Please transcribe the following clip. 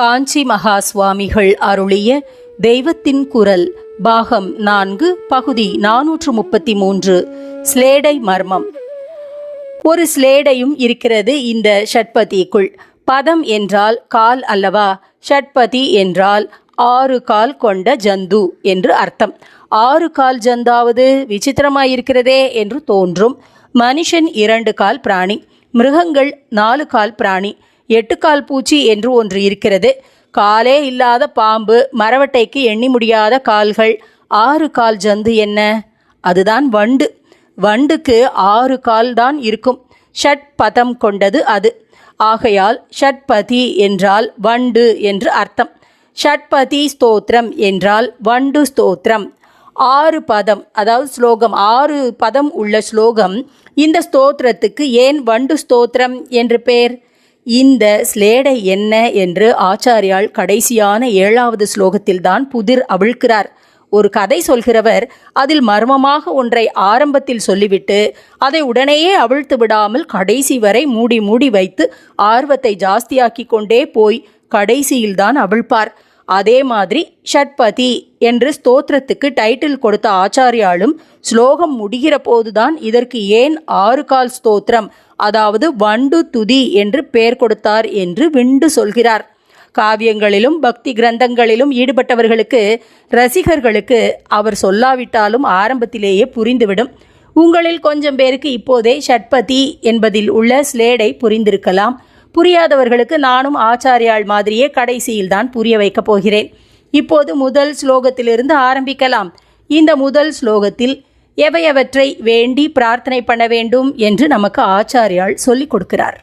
காஞ்சி மகா சுவாமிகள் அருளிய தெய்வத்தின் குரல் பாகம் நான்கு பகுதி நானூற்று முப்பத்தி மூன்று ஸ்லேடை மர்மம். ஒரு ஸ்லேடையும் இருக்கிறது இந்த ஷட்பதிக்குள். பதம் என்றால் கால் அல்லவா? ஷட்பதி என்றால் ஆறு கால் கொண்ட ஜந்து என்று அர்த்தம். ஆறு கால் ஜந்தாவது விசித்திரமாயிருக்கிறதே என்று தோன்றும். மனுஷன் இரண்டு கால் பிராணி மிருகங்கள் நாலு கால் பிராணி எட்டுக்கால் பூச்சி என்று ஒன்று இருக்கிறது. காலே இல்லாத பாம்பு மரவட்டைக்கு எண்ணி முடியாத கால்கள் ஆறு கால் ஜந்து என்ன? அதுதான் வண்டு. வண்டுக்கு ஆறு கால் தான் இருக்கும். ஷட் பதம் கொண்டது அது. ஆகையால் ஷட்பதி என்றால் வண்டு என்று அர்த்தம். ஷட்பதி ஸ்தோத்திரம் என்றால் வண்டு ஸ்தோத்திரம். ஆறு பதம் அதாவது ஸ்லோகம் ஆறு பதம் உள்ள ஸ்லோகம் இந்த ஸ்தோத்திரத்துக்கு ஏன் வண்டு ஸ்தோத்திரம் என்று பெயர்? இந்த ஸ்லேடை என்ன என்று ஆச்சாரியால் கடைசியான ஏழாவது ஸ்லோகத்தில்தான் புதிர் அவிழ்க்கிறார். ஒரு கதை சொல்கிறவர் அதில் மர்மமாக ஒன்றை ஆரம்பத்தில் சொல்லிவிட்டு அதை உடனேயே அவிழ்த்து விடாமல் கடைசி வரை மூடி மூடி வைத்து ஆர்வத்தை ஜாஸ்தியாக்கி கொண்டே போய் கடைசியில்தான் அவிழ்ப்பார். அதே மாதிரி ஷட்பதி என்று ஸ்தோத்திரத்துக்கு டைட்டில் கொடுத்த ஆச்சாரியாலும் ஸ்லோகம் முடிகிற போதுதான் இதற்கு ஏன் ஆறு கால் ஸ்தோத்திரம்? அதாவது வண்டு துதி என்று பெயர் கொடுத்தார் என்று விண்டு சொல்கிறார். காவியங்களிலும் பக்தி கிரந்தங்களிலும் ஈடுபட்டவர்களுக்கு ரசிகர்களுக்கு அவர் சொல்லாவிட்டாலும் ஆரம்பத்திலேயே புரிந்துவிடும். உங்களில் கொஞ்சம் பேருக்கு இப்போதே ஷட்பதி என்பதில் உள்ள ஸ்லேடை புரிந்திருக்கலாம். புரியாதவர்களுக்கு நானும் ஆச்சாரியாள் மாதிரியே கடைசியில் தான் புரிய வைக்கப் போகிறேன். இப்போது முதல் ஸ்லோகத்திலிருந்து ஆரம்பிக்கலாம். இந்த முதல் ஸ்லோகத்தில் எவையவற்றை வேண்டி பிரார்த்தனை பண்ண வேண்டும் என்று நமக்கு ஆச்சாரியாள் சொல்லிக் கொடுக்கிறார்.